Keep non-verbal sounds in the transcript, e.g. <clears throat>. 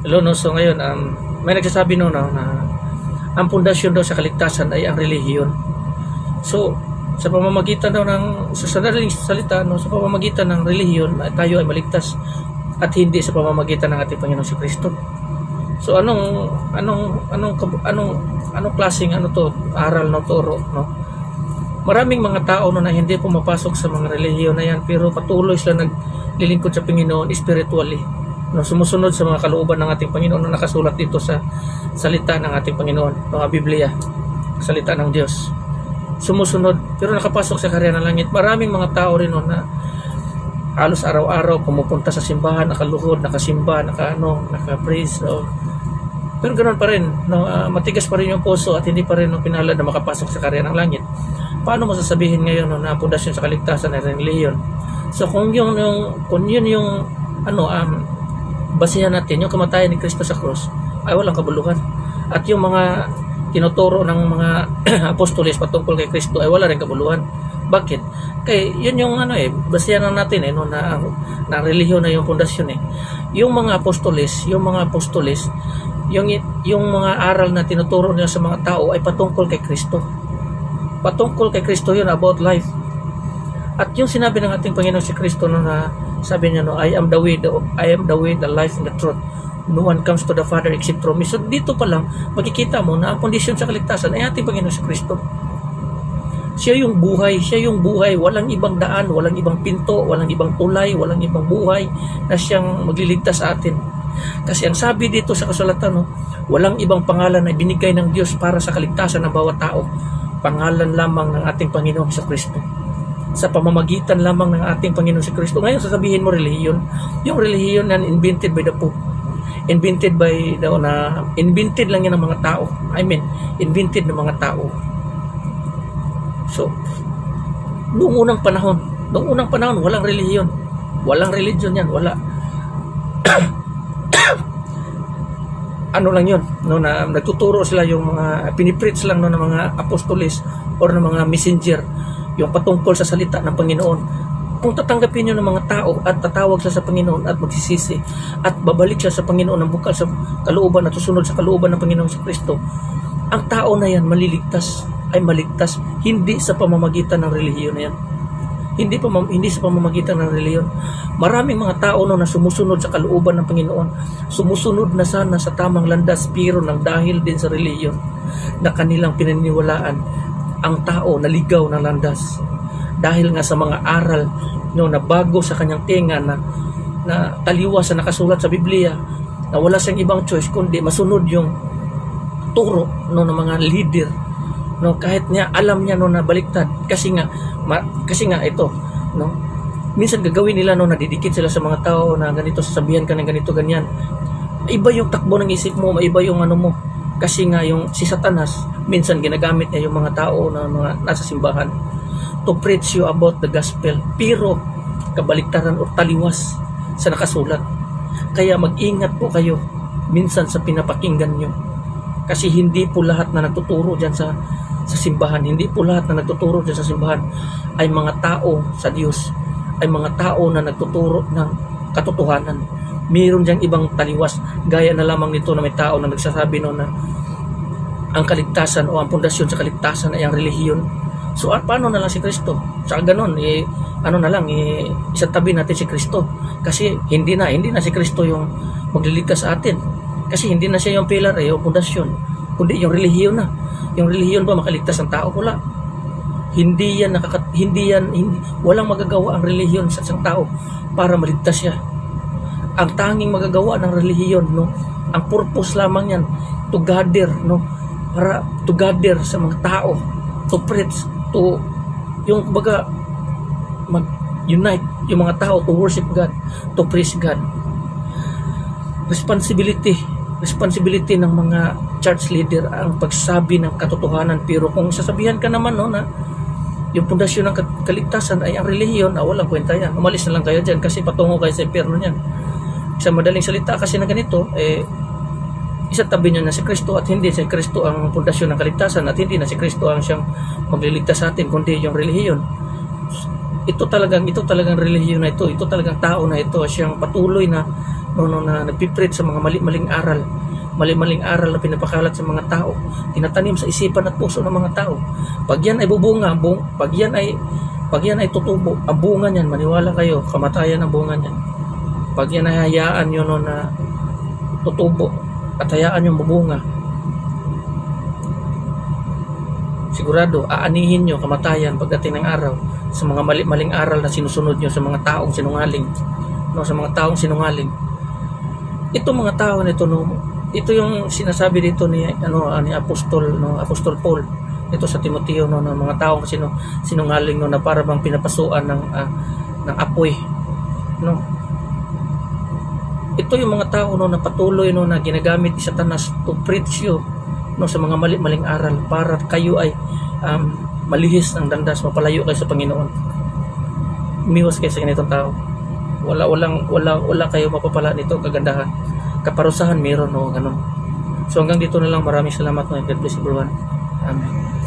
Hello, no? So ngayon, um, may nagsasabi no, no, na ang pundasyon daw sa kaligtasan ay ang relihiyon. So, sa pamamagitan daw ng, sa sadaling salita, no, sa pamamagitan ng relihiyon, ay tayo ay maligtas at hindi sa pamamagitan ng ating Panginoong si Kristo. So anong anong anong anong anong klaseng ano to aral no turo no? Maraming mga tao no na hindi pumapasok sa mga relihiyon na yan pero patuloy sila naglilingkod sa Panginoon spiritually. No, sumusunod sa mga kalooban ng ating Panginoon na nakasulat dito sa salita ng ating Panginoon, mga Biblia, salita ng Diyos. Sumusunod pero nakapasok sa karya ng langit. Maraming mga tao rin no, na halos araw-araw pumupunta sa simbahan, nakaluhod, nakasimba, nakaano, naka-praise. So, pero ganoon pa rin, no, ah, matigas pa rin yung puso at hindi pa rin no, pinalad na makapasok sa karya ng langit. Paano mo sasabihin ngayon no, na pundasyon sa kaligtasan ay reliyon? So kung yun yung kung yun yung ano um basihan natin yung kamatayan ni Kristo sa krus ay walang kabuluhan. At yung mga tinuturo ng mga <clears throat> apostoles patungkol kay Kristo ay wala rin kabuluhan. Bakit? Kay yun yung ano eh, basihan na natin eh no na na relihiyon na yung pundasyon eh. Yung mga apostoles, yung mga apostoles, yung yung mga aral na tinuturo nila sa mga tao ay patungkol kay Kristo. Patungkol kay Kristo yun about life. At yung sinabi ng ating Panginoon si Kristo no na sabi niya no, I am the way, the, I am the way, the life, and the truth. No one comes to the Father except through me. So dito pa lang, makikita mo na ang kondisyon sa kaligtasan ay ating Panginoon si Kristo. Siya yung buhay, siya yung buhay, walang ibang daan, walang ibang pinto, walang ibang tulay, walang ibang buhay na siyang magliligtas sa atin. Kasi ang sabi dito sa kasulatan, no, walang ibang pangalan na binigay ng Diyos para sa kaligtasan ng bawat tao. Pangalan lamang ng ating Panginoong sa Kristo. Sa pamamagitan lamang ng ating Panginoong si Kristo. Ngayon sasabihin mo relihiyon. Yung relihiyon na invented by the Pope. Invented by daw na invented lang yan ng mga tao. I mean, invented ng mga tao. So, noong unang panahon, noong unang panahon, walang relihiyon. Walang religion yan, wala. <coughs> ano lang yun, no, na nagtuturo sila yung mga, pinipreach lang no, ng mga apostoles or ng mga messenger, yung patungkol sa salita ng Panginoon. Kung tatanggapin yun ng mga tao at tatawag siya sa Panginoon at magsisisi at babalik siya sa Panginoon ng bukal sa kalooban at susunod sa kalooban ng Panginoon sa Kristo, ang tao na yan maliligtas ay maligtas hindi sa pamamagitan ng relihiyon na yan. Hindi pa hindi sa pamamagitan ng relihiyon. Maraming mga tao no na sumusunod sa kalooban ng Panginoon. Sumusunod na sana sa tamang landas pero nang dahil din sa relihiyon na kanilang pinaniniwalaan ang tao naligaw ng landas. Dahil nga sa mga aral no na bago sa kanyang tenga na na taliwas sa nakasulat sa Biblia na wala siyang ibang choice kundi masunod yung turo no ng mga leader. No kahit niya alam niya no na baliktad. Kasi nga ma, kasi nga ito no minsan gagawin nila no nadidikit sila sa mga tao na ganito sasabihan ka ng ganito ganyan. Iba yung takbo ng isip mo maiba yung ano mo kasi nga yung si Satanas minsan ginagamit niya yung mga tao na mga nasa simbahan to preach you about the gospel pero kabaliktaran o taliwas sa nakasulat kaya mag-ingat po kayo minsan sa pinapakinggan nyo kasi hindi po lahat na nagtuturo diyan sa sa simbahan, hindi po lahat na nagtuturo diyan sa simbahan ay mga tao sa Diyos, ay mga tao na nagtuturo ng katotohanan. Mayroon diyang ibang taliwas, gaya na lamang nito na may tao na nagsasabi no na ang kaligtasan o ang pundasyon sa kaligtasan ay ang relihiyon. So at paano na lang si Kristo? Sa ganun, eh, ano na lang, eh, isatabi natin si Kristo. Kasi hindi na, hindi na si Kristo yung magliligtas sa atin. Kasi hindi na siya yung pillar eh, yung pundasyon. Kundi yung relihiyon na. Yung relihiyon ba makaligtas ang tao? Wala. Hindi yan nakaka, hindi yan hindi, walang magagawa ang relihiyon sa isang tao para maligtas siya. Ang tanging magagawa ng relihiyon no, ang purpose lamang yan to gather no? Para to gather sa mga tao to preach to yung baga mag unite yung mga tao to worship God to praise God. Responsibility responsibility ng mga church leader ang pagsabi ng katotohanan. Pero kung sasabihan ka naman no na yung pundasyon ng ka- kaligtasan ay ang relihiyon ah, walang kwenta yan. Umalis na lang kayo dyan kasi patungo kayo sa impyerno niyan sa madaling salita kasi na ganito eh isatabi niya na si Kristo at hindi si Kristo ang pundasyon ng kaligtasan at hindi na si Kristo ang siyang magliligtas sa atin kundi yung relihiyon. Ito talagang ito talagang relihiyon na ito ito talagang tao na ito siyang patuloy na no, no, na nagpipreach sa mga mali-maling aral. Mali-maling aral na pinapakalat sa mga tao tinatanim sa isipan at puso ng mga tao. Pag yan ay bubunga bung, pag yan ay pag yan ay tutubo ang bunga niyan maniwala kayo kamatayan ang bunga niyan pag yan ay hayaan nyo no, na tutubo at hayaan yung bubunga sigurado aanihin nyo kamatayan pagdating ng araw sa mga mali-maling aral na sinusunod nyo sa mga taong sinungaling no sa mga taong sinungaling. Ito mga tao nito no ito yung sinasabi dito ni ano ni apostol no apostol Paul ito sa Timoteo no ng mga taong sino sinungaling no na para bang pinapasuan ng ah, ng apoy no ito yung mga tao no na patuloy no na ginagamit ni Satanas to preach you no sa mga mali-maling aral para kayo ay um, malihis ng dandas mapalayo kayo sa Panginoon. Umiwas kayo sa ganitong tao. Wala walang wala wala kayo mapapala nito kagandahan. Kaparusahan meron no ganun. So hanggang dito na lang. Maraming salamat mga God bless everyone. Amen